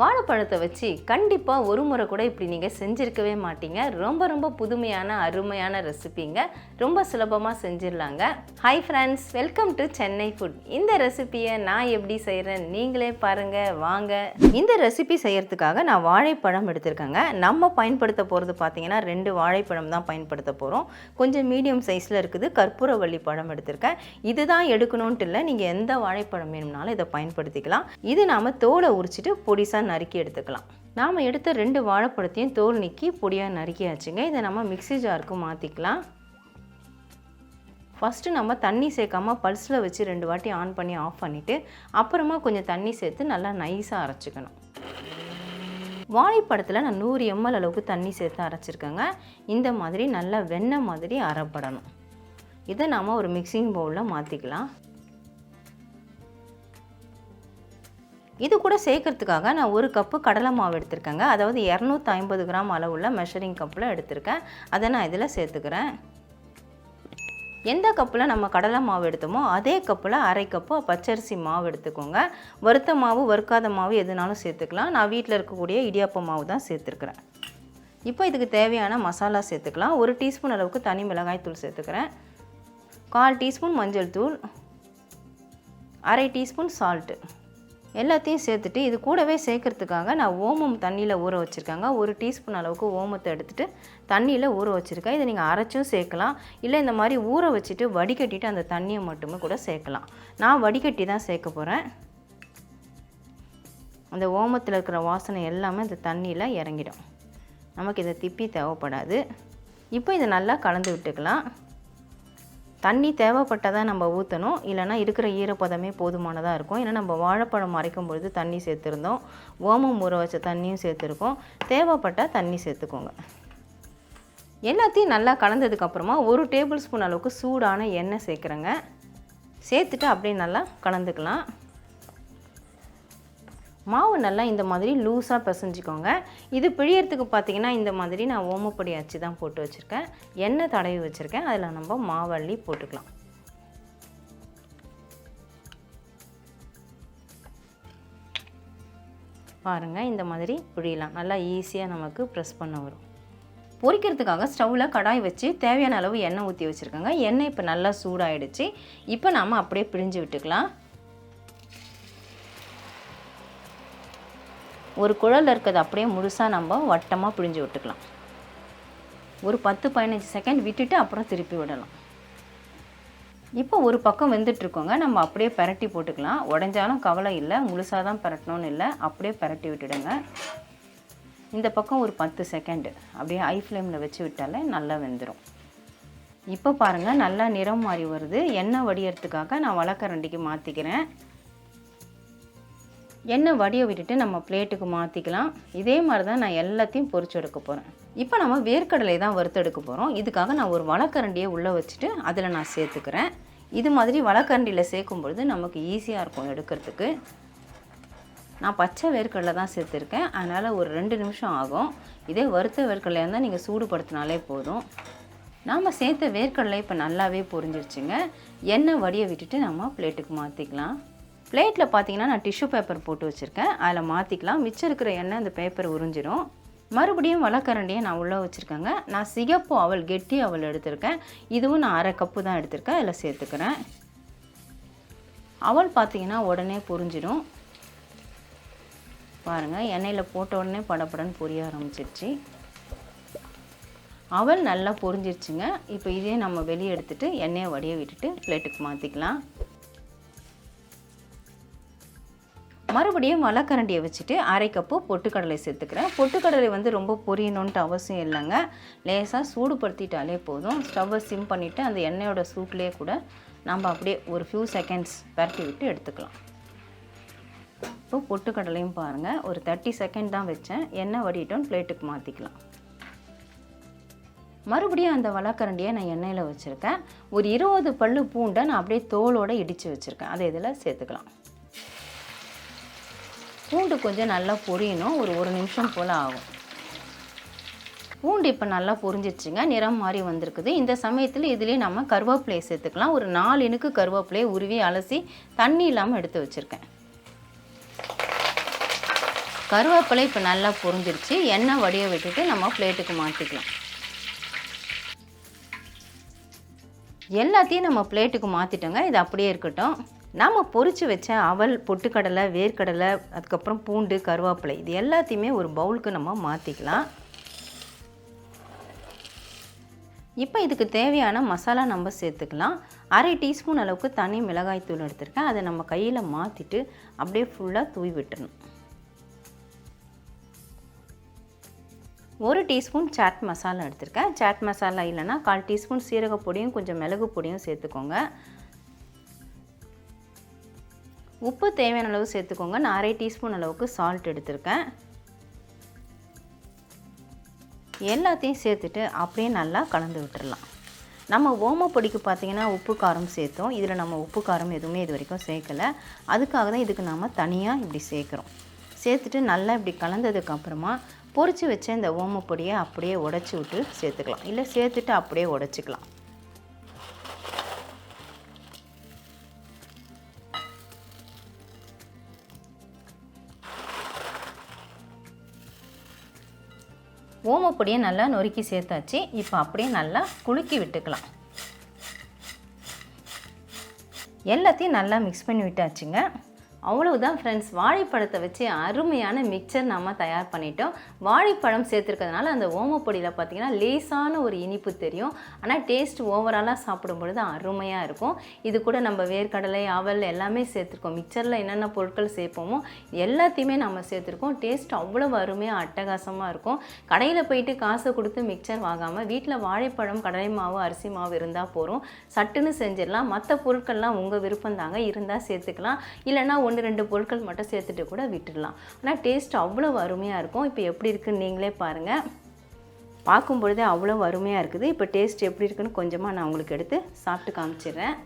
வாழைப்பழத்தை வச்சு கண்டிப்பாக ஒரு முறை கூட இப்படி நீங்கள் செஞ்சுருக்கவே மாட்டீங்க. ரொம்ப ரொம்ப புதுமையான அருமையான ரெசிபிங்க. ரொம்ப சுலபமாக செஞ்சிடலாங்க. Hi friends welcome to Chennai food இந்த ரெசிபியை நான் எப்படி செய்கிறேன் நீங்களே பாருங்கள் வாங்க. இந்த ரெசிபி செய்கிறதுக்காக நான் வாழைப்பழம் எடுத்திருக்கேங்க. நம்ம பயன்படுத்த போகிறது பார்த்தீங்கன்னா ரெண்டு வாழைப்பழம் தான் பயன்படுத்த போகிறோம் கொஞ்சம் மீடியம் சைஸில் இருக்குது. கற்பூரவள்ளி பழம் எடுத்திருக்கேன். இதுதான் எடுக்கணும்ன்ட்டு இல்லை. நீங்கள் எந்த வாழைப்பழம் வேணும்னாலும் இதை பயன்படுத்திக்கலாம். இது நாம் தோலை உரிச்சிட்டு பொடிசாக நறுக்கி எடுத்துக்கலாம். நாம் எடுத்த ரெண்டு வாழைப்பழத்தையும் தோல் நீக்கி பொடியாக நறுக்கியாச்சுங்க. இதை நம்ம மிக்ஸி ஜாருக்கு மாற்றிக்கலாம் ஃபஸ்ட்டு நம்ம தண்ணி சேர்க்காம பல்ஸில் வச்சு ரெண்டு வாட்டி ஆன் பண்ணி ஆஃப் பண்ணிவிட்டு அப்புறமா கொஞ்சம் தண்ணி சேர்த்து நல்லா நைஸாக அரைச்சிக்கணும். வாழைப்பழத்தில் நான் நூறு எம்எல் அளவுக்கு தண்ணி சேர்த்து அரைச்சிருக்கேங்க. இந்த மாதிரி நல்லா வெண்ணெய் மாதிரி அரைப்படணும். இதை நாம் ஒரு மிக்சிங் பவுலில் மாற்றிக்கலாம் இது கூட சேர்க்கறதுக்காக நான் ஒரு கப்பு கடலை மாவு எடுத்திருக்கேங்க. அதாவது இரநூத்தி ஐம்பது கிராம் அளவுள்ள மெஷரிங் கப்பில் எடுத்திருக்கேன். அதை நான் இதில் சேர்த்துக்கிறேன். எந்த கப்பில் நம்ம கடலை மாவு எடுத்தோமோ அதே கப்பில் அரை கப்பு பச்சரிசி மாவு எடுத்துக்கோங்க. வறுத்த மாவு வறுக்காத மாவு எதுனாலும் சேர்த்துக்கலாம். நான் வீட்டில் இருக்கக்கூடிய இடியாப்ப மாவு தான் சேர்த்துருக்குறேன். இப்போ இதுக்கு தேவையான மசாலா சேர்த்துக்கலாம். ஒரு டீஸ்பூன் அளவுக்கு தனி மிளகாய் தூள் சேர்த்துக்கிறேன். கால் டீஸ்பூன் மஞ்சள் தூள். அரை டீஸ்பூன் சால்ட்டு எல்லாத்தையும் சேர்த்துட்டு இது கூடவே சேர்க்கறதுக்காக நான் ஓமம் தண்ணியில் ஊற வச்சுருக்காங்க. ஒரு டீஸ்பூன் அளவுக்கு ஓமத்தை எடுத்துகிட்டு தண்ணியில் ஊற வச்சுருக்கேன். இதை நீங்கள் அரைச்சும் சேர்க்கலாம். இல்லை இந்த மாதிரி ஊற வச்சுட்டு வடிகட்டிட்டு அந்த தண்ணியை மட்டுமே கூட சேர்க்கலாம். நான் வடிகட்டி தான் சேர்க்க போகிறேன் அந்த ஓமத்தில் இருக்கிற வாசனை எல்லாமே இந்த தண்ணியில் இறங்கிடும். நமக்கு இதை திப்பி தேவைப்படாது. இப்போ இதை நல்லா கலந்து விட்டுக்கலாம். தண்ணி தேவைப்பட்டால் தான் நம்ம ஊற்றணும் இல்லைனா இருக்கிற ஈரப்பதமே போதுமானதாக இருக்கும். ஏன்னா நம்ம வாழைப்பழம் அரைக்கும் பொழுது தண்ணி சேர்த்துருந்தோம். ஓமம் ஊற வச்ச தண்ணியும் சேர்த்துருக்கோம். தேவைப்பட்டால் தண்ணி சேர்த்துக்கோங்க. எல்லாத்தையும் நல்லா கலந்ததுக்கப்புறமா ஒரு டேபிள் ஸ்பூன் அளவுக்கு சூடான எண்ணெய் சேர்க்குறேங்க. சேர்த்துட்டு அப்படியே நல்லா கலந்துக்கலாம். மாவு நல்லா இந்த மாதிரி லூஸாக பிசைஞ்சிக்கோங்க. இது பிழியறதுக்கு பார்த்தீங்கன்னா இந்த மாதிரி நான் ஓமப்பொடி அச்சு தான் போட்டு வச்சுருக்கேன். எண்ணெய் தடவி வச்சுருக்கேன். அதில் நம்ம மாவள்ளி போட்டுக்கலாம். பாருங்கள் இந்த மாதிரி பிழியலாம். நல்லா ஈஸியாக நமக்கு ப்ரெஸ் பண்ண வரும். பொரிக்கிறதுக்காக ஸ்டவ்வில் கடாய் வச்சு தேவையான அளவு எண்ணெய் ஊற்றி வச்சுருக்கோங்க. எண்ணெய் இப்போ நல்லா சூடாயிடுச்சு. இப்போ நாம் அப்படியே பிழிஞ்சு விட்டுக்கலாம். ஒரு குழல் இருக்கிறது அப்படியே முழுசாக நம்ம வட்டமாக பிழிஞ்சு விட்டுக்கலாம். ஒரு பத்து பதினஞ்சு செகண்ட் விட்டுட்டு அப்புறம் திருப்பி விடலாம். இப்போ ஒரு பக்கம் வெந்துட்டுருக்கோங்க. நம்ம அப்படியே பரட்டி போட்டுக்கலாம். உடஞ்சாலும் கவலை இல்லை. முழுசாக தான் பரட்டணும்னு இல்லை. அப்படியே பரட்டி விட்டுடுங்க. இந்த பக்கம் ஒரு பத்து செகண்டு அப்படியே ஹை ஃப்ளேமில் வச்சு விட்டாலே நல்லா வெந்துடும் இப்போ பாருங்கள் நல்லா நிறம் மாறி வருது. எண்ணெய் வடியறதுக்காக நான் வழக்கரண்டிக்கு மாற்றிக்கிறேன் எண்ணெய் வடிய விட்டுட்டு நம்ம பிளேட்டுக்கு மாற்றிக்கலாம் இதே மாதிரி தான் நான் எல்லாத்தையும் பொறிச்சு எடுக்க போகிறேன் இப்போ நம்ம வேர்க்கடலை தான் வறுத்தெடுக்க போகிறோம் இதுக்காக நான் ஒரு வழக்கரண்டியை உள்ளே வச்சுட்டு அதில் நான் சேர்த்துக்கிறேன். இது மாதிரி வழக்கரண்டியில் சேர்க்கும் பொழுது நமக்கு ஈஸியாக இருக்கும் எடுக்கிறதுக்கு. நான் பச்சை வேர்க்கடலை தான் சேர்த்துருக்கேன். அதனால் ஒரு ரெண்டு நிமிஷம் ஆகும். இதே வறுத்த வேர்க்கடலையாக இருந்தால் நீங்கள் சூடுபடுத்தினாலே போதும். நாம் சேர்த்த வேர்க்கடலை இப்போ நல்லாவே பொரிஞ்சிருச்சுங்க. எண்ணெய் வடிய விட்டுட்டு நம்ம பிளேட்டுக்கு மாற்றிக்கலாம் பிளேட்டில் பார்த்தீங்கன்னா நான் டிஷ்யூ பேப்பர் போட்டு வச்சுருக்கேன். அதில் மாற்றிக்கலாம் மிச்சம் இருக்கிற எண்ணெய் அந்த பேப்பர் உறிஞ்சிரும். மறுபடியும் வளக்கரண்டியை நான் உள்ளே வச்சுருக்கேங்க. நான் சிகப்பு அவல் கெட்டி அவல் எடுத்திருக்கேன். இதுவும் நான் அரை கப்பு தான் எடுத்திருக்கேன். அதில் சேர்த்துக்கிறேன். அவல் பார்த்தீங்கன்னா உடனே பொரிஞ்சிடும் பாருங்கள் எண்ணெயில் போட்ட உடனே படப்படன்னு பொரிய ஆரம்பிச்சிருச்சு. அவல் நல்லா பொரிஞ்சிருச்சுங்க இப்போ இதே நம்ம வெளியே எடுத்துகிட்டு எண்ணெயை வடிய விட்டுட்டு பிளேட்டுக்கு மாற்றிக்கலாம் மறுபடியும் வளக்கரண்டியை வச்சுட்டு அரை கப்பு பொட்டுக்கடலை சேர்த்துக்கிறேன். பொட்டுக்கடலை வந்து ரொம்ப பொரியணுன்ட்டு அவசியம் இல்லைங்க. லேசாக சூடுபடுத்திட்டாலே போதும். ஸ்டவ்வை சிம் பண்ணிவிட்டு அந்த எண்ணெயோட சூட்லேயே கூட நம்ம அப்படியே ஒரு ஃபியூ செகண்ட்ஸ் பரட்டி விட்டு எடுத்துக்கலாம். இப்போ பொட்டுக்கடலையும் பாருங்கள் ஒரு தேர்ட்டி செகண்ட் தான் வச்சேன். எண்ணெய் வடிட்டோம் பிளேட்டுக்கு மாற்றிக்கலாம் மறுபடியும் அந்த வழக்கரண்டியை நான் எண்ணெயில் வச்சுருக்கேன். ஒரு இருபது பல்லு பூண்டை நான் அப்படியே தோலோடு இடித்து வச்சுருக்கேன். அதை இதில் சேர்த்துக்கலாம். பூண்டு கொஞ்சம் நல்லா பொரியணும். ஒரு ஒரு நிமிஷம் போல் ஆகும். பூண்டு இப்போ நல்லா பொரிஞ்சிருச்சுங்க. நிறம் மாறி வந்திருக்குது. இந்த சமயத்தில் இதுலேயே நம்ம கருவேப்பிலையை சேர்த்துக்கலாம். ஒரு நாலு இனுக்கு கருவேப்பிலையை உருவி அலசி தண்ணி இல்லாமல் எடுத்து வச்சுருக்கேன். கருவேப்பிலை இப்போ நல்லா பொரிஞ்சிருச்சு. எண்ணெய் வடிய விட்டுட்டு நம்ம பிளேட்டுக்கு மாற்றிக்கலாம் எல்லாத்தையும் நம்ம பிளேட்டுக்கு மாற்றிட்டோங்க இது அப்படியே இருக்கட்டும். நாம் பொறிச்சு வச்ச அவல் பொட்டுக்கடலை வேர்க்கடலை அதுக்கப்புறம் பூண்டு கருவேப்பிலை இது எல்லாத்தையுமே ஒரு பவுலுக்கு நம்ம மாற்றிக்கலாம் இப்போ இதுக்கு தேவையான மசாலா நம்ம சேர்த்துக்கலாம். அரை டீஸ்பூன் அளவுக்கு தனி மிளகாய் தூள் எடுத்திருக்கேன். அதை நம்ம கையில் மாற்றிட்டு அப்படியே ஃபுல்லாக தூவி விட்டுறணும். ஒரு டீஸ்பூன் சாட் மசாலா எடுத்திருக்கேன். சாட் மசாலா இல்லைன்னா கால் டீஸ்பூன் சீரக பொடியும் கொஞ்சம் மிளகு பொடியும் சேர்த்துக்கோங்க. உப்பு தேவையான அளவு சேர்த்துக்கோங்க. நான் அரை டீஸ்பூன் அளவுக்கு சால்ட் எடுத்திருக்கேன். எல்லாத்தையும் சேர்த்துட்டு அப்படியே நல்லா கலந்து விட்டுடலாம் நம்ம ஓமப்பொடிக்கு பார்த்தீங்கன்னா உப்பு காரம் சேர்த்தோம். இதில் நம்ம உப்பு காரம் எதுவுமே இது வரைக்கும் சேர்க்கலை. அதுக்காக தான் இதுக்கு நாம் தனியாக இப்படி சேர்க்குறோம். சேர்த்துட்டு நல்லா இப்படி கலந்ததுக்கப்புறமா பொறிச்சு வச்ச இந்த ஓமப்பொடியை அப்படியே உடச்சி விட்டு சேர்த்துக்கலாம். இல்லை சேர்த்துட்டு அப்படியே உடச்சிக்கலாம். ஓமப்பொடியை நல்லா நொறுக்கி சேர்த்தாச்சு. இப்போ அப்படியே நல்லா குலுக்கி விட்டுக்கலாம். எல்லாத்தையும் நல்லா மிக்ஸ் பண்ணி விட்டாச்சுங்க. அவ்வளவுதான் ஃப்ரெண்ட்ஸ் வாழைப்பழத்தை வச்சு அருமையான மிக்சர் நம்ம தயார் பண்ணிட்டோம். வாழைப்பழம் சேர்த்துருக்கிறதுனால அந்த ஓமப்பொடியில் பார்த்தீங்கன்னா லேசான ஒரு இனிப்பு தெரியும். ஆனால் டேஸ்ட் ஓவராலாக சாப்பிடும் பொழுது அருமையாக இருக்கும். இது கூட நம்ம வேர்க்கடலை அவல் எல்லாமே சேர்த்துருக்கோம். மிக்சரில் என்னென்ன பொருட்கள் சேர்ப்போமோ எல்லாத்தையுமே நம்ம சேர்த்துருக்கோம். டேஸ்ட் அவ்வளோ அருமையாக அட்டகாசமாக இருக்கும். கடையில் போயிட்டு காசை கொடுத்து மிக்சர் வாங்காமல் வீட்டில் வாழைப்பழம் கடலை மாவு அரிசி மாவு இருந்தால் போகிறோம் சட்டுன்னு செஞ்சிடலாம். மற்ற பொருட்கள்லாம் உங்கள் விருப்பம் தாங்க. இருந்தால் சேர்த்துக்கலாம். இல்லைன்னா ஒன்று ரெண்டு பொருட்கள் மட்டும் சேர்த்துட்டு கூட விட்டுடலாம். ஆனால் டேஸ்ட் அவ்வளோ அருமையாக இருக்கும். இப்போ எப்படி இருக்குன்னு நீங்களே பாருங்கள் பார்க்கும் பொழுதே அவ்வளோ அருமையாக இருக்குது. இப்போ டேஸ்ட் எப்படி இருக்குன்னு கொஞ்சமாக நான் உங்களுக்கு எடுத்து சாப்பிட்டு காமிச்சிடுறேன்.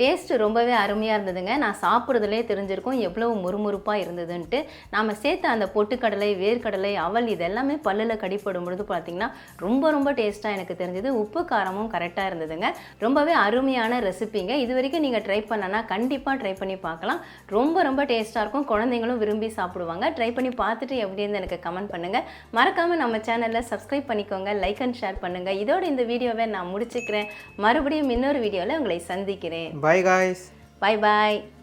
டேஸ்ட்டு ரொம்பவே அருமையாக இருந்ததுங்க. நான் சாப்பிட்றதுலே தெரிஞ்சிருக்கும் எவ்வளவு முறுமுறுப்பாக இருந்ததுன்ட்டு. நாம் சேர்த்த அந்த பொட்டுக்கடலை வேர்க்கடலை அவல் இதெல்லாமே பல்லில் கடிப்படும் பொழுது பார்த்திங்கன்னா ரொம்ப ரொம்ப டேஸ்ட்டாக எனக்கு தெரிஞ்சது. உப்பு காரமும் கரெக்டாக இருந்ததுங்க. ரொம்பவே அருமையான ரெசிபிங்க. இது வரைக்கும் நீங்கள் ட்ரை பண்ணனா கண்டிப்பாக ட்ரை பண்ணி பார்க்கலாம் ரொம்ப ரொம்ப டேஸ்ட்டாக இருக்கும். குழந்தைங்களும் விரும்பி சாப்பிடுவாங்க. ட்ரை பண்ணி பார்த்துட்டு எப்படி இருந்து எனக்கு கமெண்ட் பண்ணுங்கள் மறக்காமல் நம்ம சேனலில் சப்ஸ்கிரைப் பண்ணிக்கோங்க. லைக் அண்ட் ஷேர் பண்ணுங்கள் இதோட இந்த வீடியோவை நான் முடிச்சுக்கிறேன். மறுபடியும் இன்னொரு வீடியோவில் உங்களை சந்திக்கிறேன். Bye guys. Bye bye.